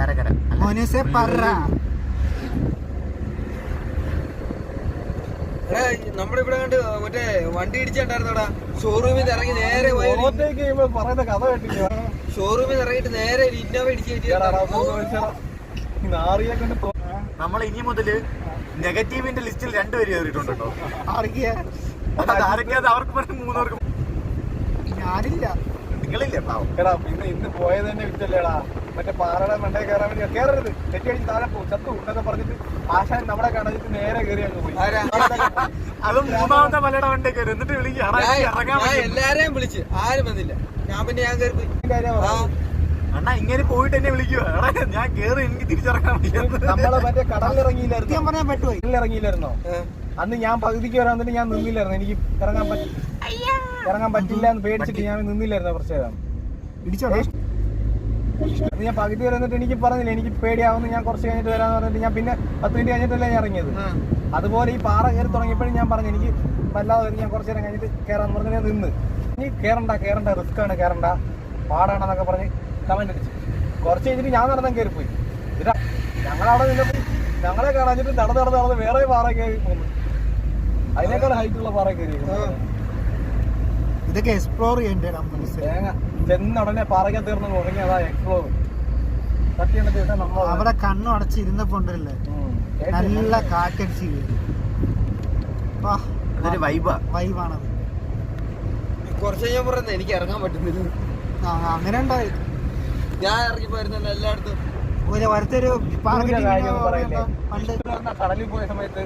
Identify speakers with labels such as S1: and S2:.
S1: അല്ല,
S2: മോനേസെ പറ.
S3: ഇവിടെ കണ്ട് മറ്റേ വണ്ടി ഇടിച്ചിട്ടുണ്ടായിരുന്നോടാ. ഷോറൂമിൽ നിന്ന് ഇറങ്ങി നേരെ
S4: പറയുന്ന കഥ കേട്ടില്ല?
S3: ഷോറൂമിൽ നിന്ന് ഇറങ്ങിയിട്ട് നേരെ ഇന്നോവ ഇടിച്ച്
S4: നാറിയെ കൊണ്ട്
S1: നമ്മൾ ഇനി മുതൽ നെഗറ്റീവിന്റെ ലിസ്റ്റിൽ രണ്ടുപേര് കയറിയിട്ടുണ്ടോ അവർക്ക് പറഞ്ഞ് മൂന്നുപേർക്കും.
S2: ഞാനില്ല.
S1: നിങ്ങളില്ലേ പാവം.
S4: എടാ പിന്നെ ഇന്ന് പോയത് തന്നെ വിറ്റല്ലേടാ. മറ്റേ പാറയുടെ മണ്ടേ കയറാൻ വേണ്ടി കയറരുത്. തെറ്റടിച്ച് താഴെ പോകും ചത്തു. എന്നൊക്കെ പറഞ്ഞിട്ട് ആശാൻ നമ്മളെ കാണാതിട്ട് നേരെ കയറി അങ്ങ് പോയി.
S3: ആരാ?
S1: അത് മൂന്നാമത്തെ മലയുടെ മണ്ടേ കയറി. എന്നിട്ട് വിളിക്കുക "എടാ,
S3: ഞാൻ
S1: എനിക്ക് ഇറങ്ങാൻ
S3: ഞാൻ എല്ലാരെയും വിളിച്ച്. ആരും വന്നില്ല. ഞാൻ പിന്നെ ഞാൻ കയറി
S1: അണ്ണാ ഇങ്ങനെ പോയിട്ട് എന്നെ വിളിക്കുക ഞാൻ കേറി എനിക്ക് തിരിച്ചിറങ്ങാൻ
S4: നമ്മളെ മറ്റേ കടലിറങ്ങിയില്ലായിരുന്നു
S2: ഞാൻ പറയാൻ പറ്റുമോ
S4: കടലിറങ്ങിയില്ലായിരുന്നോ
S3: ഏ.
S4: അന്ന് ഞാൻ പകുതിക്ക് വരാൻ തന്നെ ഞാൻ നിന്നില്ലായിരുന്നു. എനിക്ക് ഇറങ്ങാൻ പറ്റില്ല ഇറങ്ങാൻ പറ്റില്ല എന്ന് പേടിച്ചിട്ട് ഞാൻ നിന്നില്ലായിരുന്നു കുറച്ച് നേരം അത് ഞാൻ പകുതി വരെ എന്നിട്ട് എനിക്ക് പറഞ്ഞില്ല എനിക്ക് പേടിയാവുന്നു ഞാൻ കുറച്ച് കഴിഞ്ഞിട്ട് വരാന്ന് പറഞ്ഞിട്ട് ഞാൻ പിന്നെ പത്ത് മിനിറ്റ് കഴിഞ്ഞിട്ടല്ലേ ഞാൻ ഇറങ്ങിയത്. അതുപോലെ ഈ പാറ കയറി തുടങ്ങിയപ്പോഴും ഞാൻ പറഞ്ഞു എനിക്ക് വല്ലാതെ വരും ഞാൻ കുറച്ച് നേരം കഴിഞ്ഞിട്ട് കയറാന്ന് പറഞ്ഞ് ഞാൻ നിന്ന്. ഇനി കയറണ്ട കയറണ്ട റിസ്ക് ആണ് കയറണ്ട പാടാണെന്നൊക്കെ പറഞ്ഞ് കമന്റ് അടിച്ചു. കുറച്ച് കഴിഞ്ഞിട്ട് ഞാൻ നടന്നാൽ കയറി പോയി ഇതാ ഞങ്ങളവിടെ നിന്നപ്പോൾ ഞങ്ങളെ കാണാഞ്ഞിട്ട് നടന്ന് നടന്ന് നടന്ന് വേറെ പാറ കയറി പോകുന്നു അതിനേക്കാൾ ഹൈറ്റ് ഉള്ള പാറ കയറി
S2: ഇതൊക്കെ എക്സ്പ്ലോർ ചെയ്യണ്ടേ നമ്മൾ
S4: ചെന്നുടനെ ചെന്ന ഉടനെ പാറയ്ക്ക് തീർന്ന് ഉറങ്ങി അതാ എക്സ്പ്ലോർ
S2: അവിടെ കണ്ണു അടച്ച് ഇരുന്നപ്പോ ഉണ്ടല്ലേ നല്ല കാറ്റടിച്ച്
S1: വൈബാണ് വൈബാ
S2: വൈബാണത്
S3: കുറച്ച് ഞാൻ പറയുന്നത് എനിക്ക് ഇറങ്ങാൻ പറ്റുന്നില്ല.
S2: അങ്ങനെ ഉണ്ടായി.
S3: ഞാൻ ഇറങ്ങി പോയിരുന്നല്ലോ എല്ലായിടത്തും.
S2: ഒരു വരത്തൊരു? പണ്ട്
S4: കടലിൽ പോയ സമയത്ത്